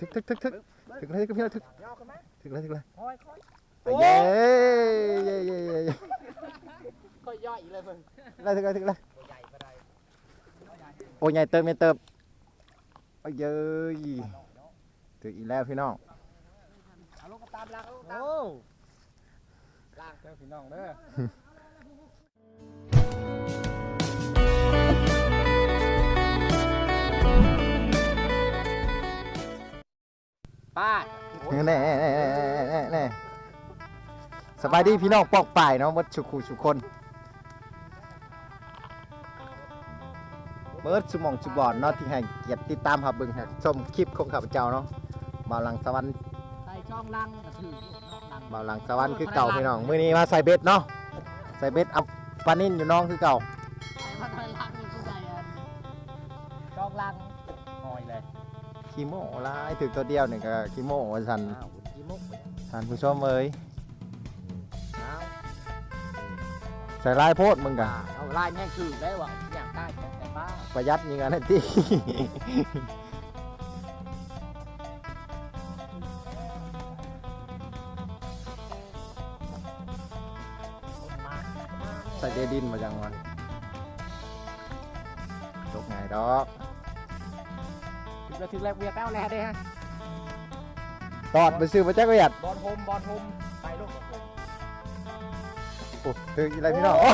ถึกถึกถึกถึกถึกอะไรถึพี่เราถึกถึกเลยถึกอะไเย้เย้เย้เย้ค่อยย่อยเลยมึงอะไรถึกเลยถึกเลยโอ้ยใหญ่เติมใหญ่เติมโอ้ยเย้ถึกอีแล้วพี่น้องเอาลูกตามลากลูกตามลากเจ้าพี่น้องเด้อ ป้าแน่แน่แน่แน่แน่สบายดีพี่น้องปอกป่ายเนาะมดชุกคูชุกคนเบิร์ดสมองสุบอนเนาะที่ให้เกียรติติดตามครับเบิ่งครับชมคลิปของข้าพเจ้าเนาะบ่าวหลังสวรรค์ใส่ช่องลังกระถือลังบ่าวหลังสวรรค์คือเก่าพี่น้องมื้อนี้มาใส่เบ็ดเนาะใส่เบ็ดเอาปลานิ่นอยู่น้องคือเก่า ขี้โม่หลายถึงตัวเดียวนี่ก็ขี้โม่ว่าซั่นอ้าวจีมุกไปท่านผู้ชมเอ้ยอ้าวใส่ลายโพดมึงกะเอาลายแม่งคือได้ว่ะอยากได้แต่ป้าประหยัดยิงอันนั้นติคนมาใส่เจดินมาจังวะตกไงดอกถึง จะถึงแรกเวียแป้วแลได้ฮะตอดไปซื้อมาแจ็คเวียดบอลโฮมบอลโฮมไปลูกโอ้ถึงอะไรพี่น้องลัง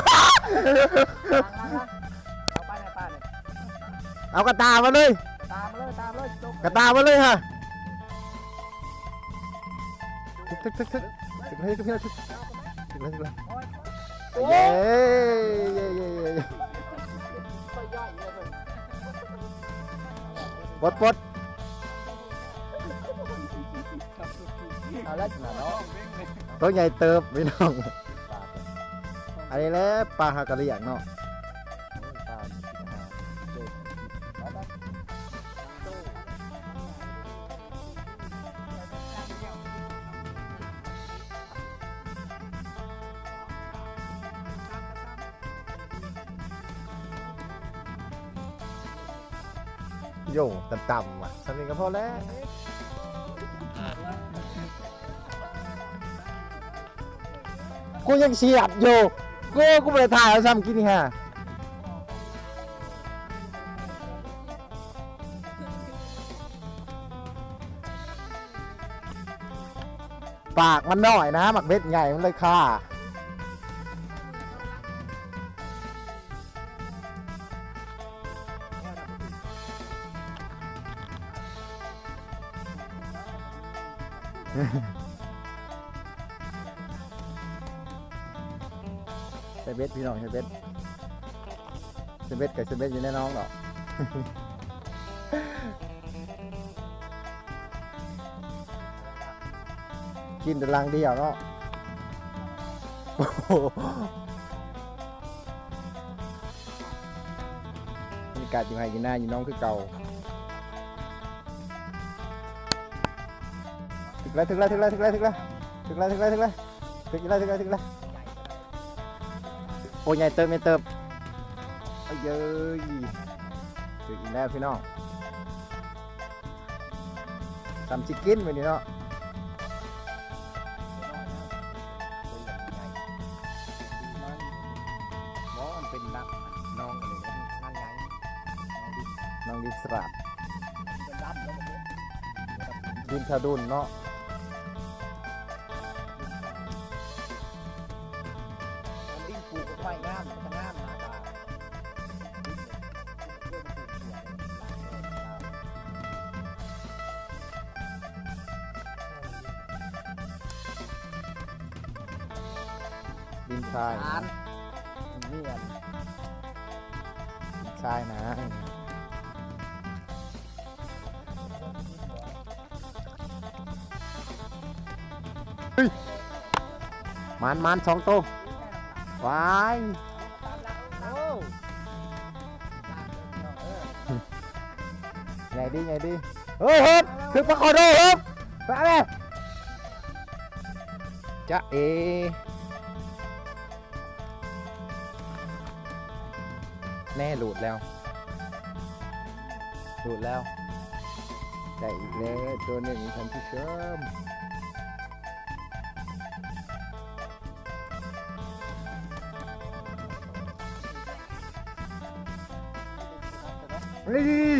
ลังลังเอาไปในป้าเนี่ยเอากระตามาเลย ตามมาเลยตามมาเลยจุกกระตามาเลยฮะทึกทึกทึกทึกทึกเลยทึกเลยทึกทึกเลยทึกเลยโอ้ยเย้เย้เย้ ปลดปลดเอาแล้วขนาดเนาะตัวใหญ่เติบพี่น้อง อันนี้แหละปลาหากระเรียงเนาะ ต่ำๆอะสำเนียงก็พอแล้วกูยังเฉียดอยู่กูกูไม่ถ่ายเอาซ้ำกินฮะปากมันน้อยนะหมักเบ็ดใหญ่มันเลยค่า ใส่เบ็ดพี่น้องใส่เบ็ดใส่เบ็ดกับใส่เบ็ดอยู่ในน้องหรอกกินแต่ลังเดียวเนาะโอ้โหบรรยากาศอยู่ไห้กินหน้าอยู่น้องคือเก่า แล้วถึงแล้วถึงแล้วถึงแล้วถึงแล้วถึงแล้วถึงแล้วถึงแล้วถึงแล้วถึงแล้วถึงแล้วโอ้ยใหญ่เติมไม่เติมเอ้ยเย้ยถึงแล้วพี่น้องทำชิคกินไปนี่เนาะน้องดิสระดินทะดุนเนาะ ดินทรายอ่านะนนี่อันดินทรายนะเฮ้ยมันมันสองตัววายโอ้ไงดีไงดีเฮ้ยเฮ้ยคือปลาคอโดเฮ้ยไปเลยจะเอ แน่หลุดแล้ว หลุดแล้วได้อีกแล้วตัวหนึ่งท่านผู้ชมเฮ้ย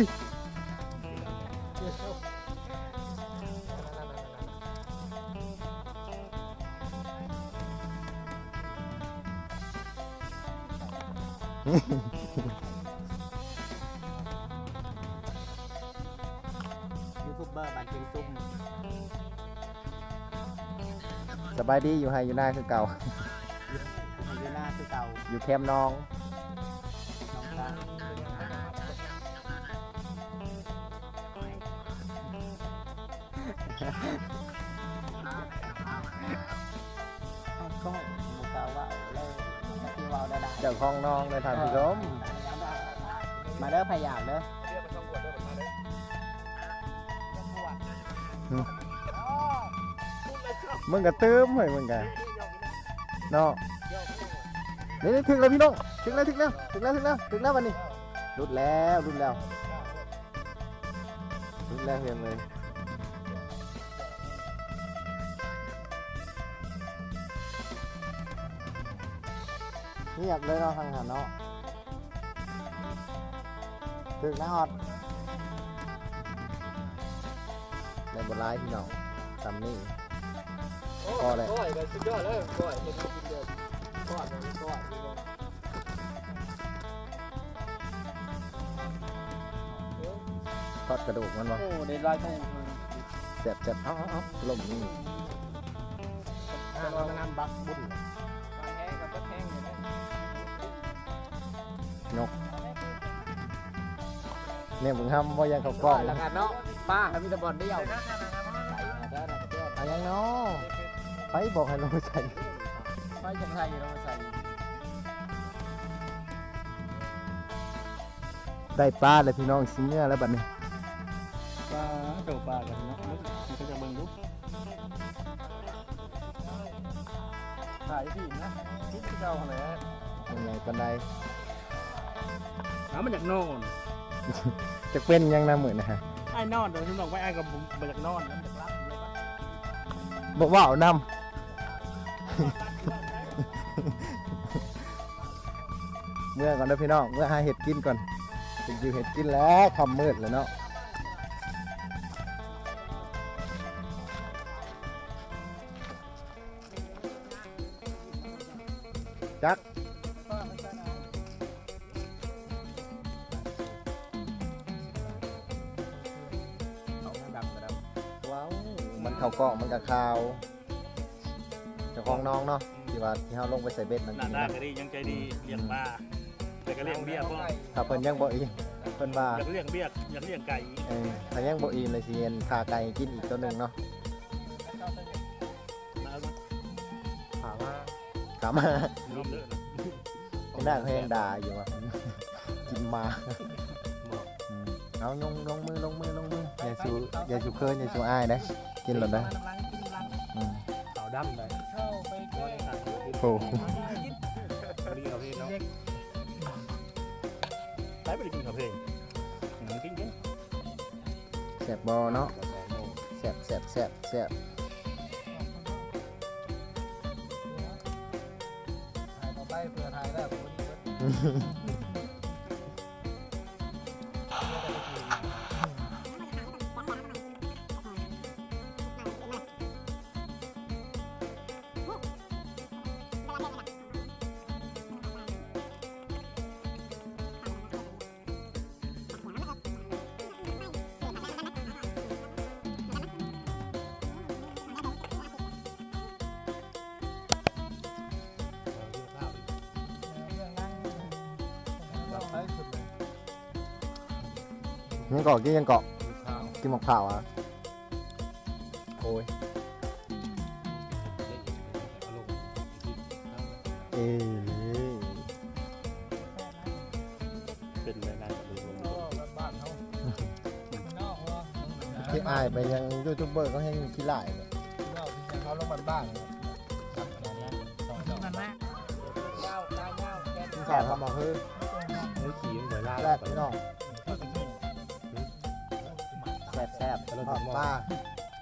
บเบอร์บ้านเชียงซุ่มสบายดีอยู่ไฮอยู่หน้าคือเก่า อยู่หน้าคือเก่า อยู่แคมป์น้องน้องตาเอาก็หมูกาว่าเลยที่ว่าได้เจ้าของน้องเลยท่านผู้ชมมาเด้อพยากเด้อ มึงก็เติมเฮ้ยมึงก็เนาะนี่ถึงแล้วพี่น้องถึงแล้วถึงแล้วถึงแล้วถึงแล้วถึงแล้ววันนี้รุดแล้วรุดแล้วรุดแล้วเห็นเลยเงียบเลยเนาะทางหันเนาะถึงนะฮอดในบนไลน์พี่น้องซัมนี่ ก็เลยก้อยสุดยอดเลยก้อยเห็นเขากินเดือดก้อยเลยก้อยทอดกระดูกมันวะโอ้เด็ดร้อยทุ่งเจ็บเจ็บเอาเอาเอาลมนี่จะรอนำบักบุญแห้งกับก็แห้งอยู่นะเนี่ยมึงห้ามว่ายังเขากล้องแล้วกันเนาะป้าให้มีตะบอลเดียวเอายังเนาะ บอกให้ลงไปใส่ไฟจังไทยเรามาใส่ได้ปลาเลยพี่น้องสิเนื้อแล้วบัดนี้ปลาเจ้าปลากันเนาะมันก็จะเบิ่งดูถ่ายพี่นะคิดที่เจ้าอะไรยังไงกันได้หามันอยากนอน จะเป็นยังนะมือนะฮะไอ้นอนเดี๋ยวฉันบอกว่าไอ้กับผมอยากนอนแล้วอยากรับเลยปะบอกว่าเอานำ เมื่อก่อนนะพี่น้องเมื่อหาเห็ดกินก่อนถึงอยู่เห็ดกินแล้วคำมืดแล้วเนาะจักเอาให้ดำก็ดว้าวมันเข่ากล้องมันกับข่าวเจ้าของน้องเนาะที่ว่าที่เขาลงไปใส่เบ็ดนั่นหน้าตาก็ดียังใจดีเลี้ยงปลาแต่ก็เลี้ยงเบี้ยพวกถ้าเพิ่นยังบ่อีกเพิ่นว่าอยากเลี้ยงเบี้ยอยากเลี้ยงไก่เออถ้ายังบ่อีกเลยสิเห็นขาไก่กินอีกตัวหนึงเนาะมาเอาถามว่าถามมาน้องเด้อนะไม่น่าเพลงด่าอยู่ว่ะกินมาอืมเอาลงลงมือลงมือลงมืออย่าสูอย่าสูเคินอย่าสูอายนะกินหล่นนะอืมำขาวดำเลย โอ้โหไม่ได้กินข้าวเพลงเนาะไปไม่ได้กินข้าวเพลงอืมกินกินแสบบอเนาะแสบแสบแสบแสบถ่ายต่อไปเพื่อถ่ายได้ผม ยังเกาะกินยังเกาะกินหมกเผาวอะโอ้ยเอ้ยเป็นรายได้กับรวมบ้านเขาที่อายไปยังยูทูบเบอร์ก็ให้ขี้หลายเลยเขาลงบ้านบ้านมันมากที่สาวทำมาคือเนื้อขี่มันเหมือนลาแรกพี่น้อง แสบบแซ่บทอดปลา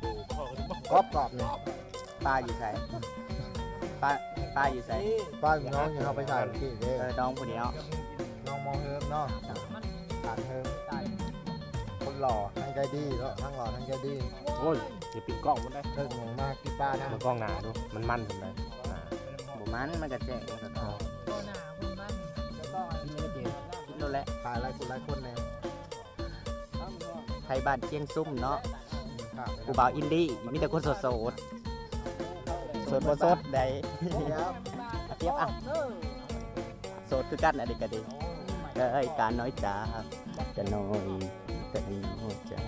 โอ้พ่อก็ต้องกรอบกรอบเนี่ยปลาอยู่ใส่ปลาปลาอยู่ใส่ปลาอยู่น้องอยู่เอาไปใส่ที่เด้เออน้องผู้เดียวน้องมองเฮิมเนาะผ่านเฮิมคนหล่อทั้งใจดีเนาะทั้งหล่อทั้งใจดีโอ้ยอย่าปิดกล้องมันได้เลิกงงมากที่ป้านะมันกล้องหนาดูมันมั่นทำไมอ่าบุมันมันก็แจ้งมันก็เข้าโตหนาคุณบ้านแล้วก็คิดดูแลถ่ายหลายคนหลายคนแน่ ไทยบ้านเชียงซุ่มเนาะครับกูบ่าวอินดี้มีแต่คนสดสดสดบ่สดได้ครับเทียบอะโสดคือกันอะไรกันดีเอ้ยการน้อยจ้าจะน้อยแต่น้อยจ้า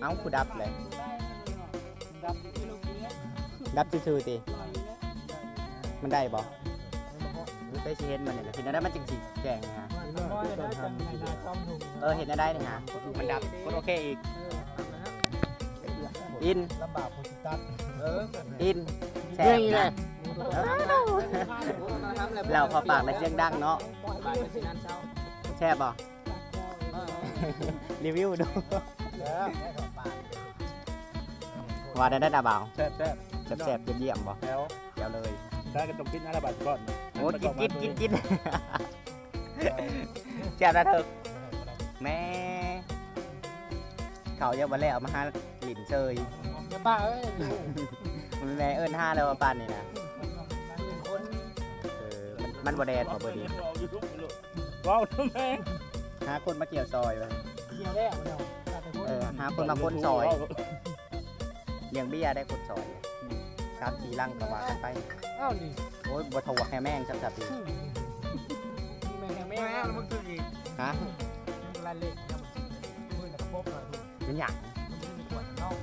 เอากูดับเลยดับซื่อๆติ มันได้บ่รู้ไปสิเห็นมันเนี่ยเห็นได้มันจริงๆแจ้งนะฮะเออเห็นได้นี่ฮะมันดับกดโอเคอีก อินลำบากคนตัดเอออินแซ่บนะเราพอปากและเสียงดังเนาะแช่บบ่รีวิวดูแล้วว่าได้ได้ดาบ่าวแซ่บแซ่บแซ่บๆเยี่ยมๆบ่แล้วเดี๋ยวเลย ได้ก็ต้องกินอะไรบาทก่อนโอ้กินกินกินกินแซ่บนเถอะแม่เขาเยอะมาแล้วมาห้าหลินเชยจะบ้าเอ้ยมันแม่เอิ้นห้าแล้วว่าปานนี่นะมันบ่แดดบ่บ่ดีว้าวทำไมหาคนมาเกี่ยวซอยไปเกี่ยวแล้เนาเออหาคนมาคนซอยเลี้ยงเบี้ยได้คนซอย ครับขี่ลังก็ว่ากันไปอ้าวดิโอ้ยบ่ทวกแค่แม่งจับจับดีแม่แม่แม่แล้วมึงคืออีกฮะรายเล็กมือตะคบหน่อยดูเป็นหยังมันมีขวดนอก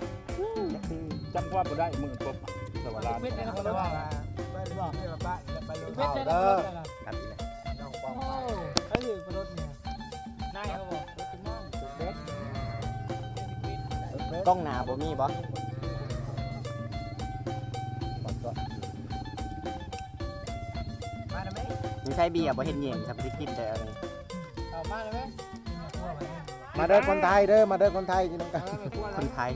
จำว่าบ่ได้มือครบสวัสดีเพชรนะครับว่าไปเลยบอกให้ป้าไปเลยเพชรได้เด้แล้วอครับอีเลยน้องปโอ้องโหเขาถือกระโดดเนี่ยนายเขาบอกรถเป็นน้องเด็กกล้องหน้าบ่มีบ่ ใช้เบียร์บ่เห็นเหยียงสับสิกินแต่อะไรเอามาได้ไหมมาเด้อคนไทยเด้อมาเด้อคนไทยกินน้ำกันคนไทย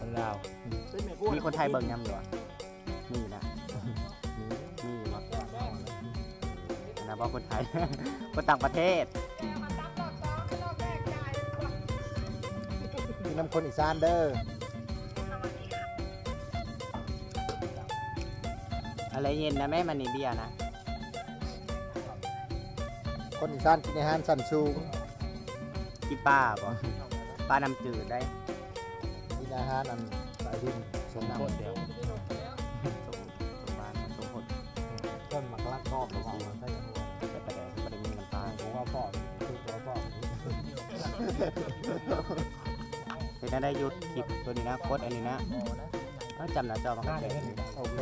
คนลาวมีคนไทยเบิ่งยำอยู่อะมีนะมีมีบ่อันนะบ่คนไทย คนต่างประเทศกินน้ำคนอีสานเด้ออะไรเย็นนะแม่มันนี่เบียร์นะ คนอีสานกินอาหารสันสูงกินปลาบ่ปลาน้ำจืดได้กินอาหารอันสายดินสมน้ำโคตรเดียวสมสมบานสมผลต้นหมักลักกอบของเราใส่หัวแต่ประเดี๋ยวบ่ได้มีน้ำตาลผมว่าพ่อคือพ่อพ่อเป็นได้หยุดคลิปตัวนี้นะโคตรอันนี้นะเขาจำหน้าจอมาให้แกโอเค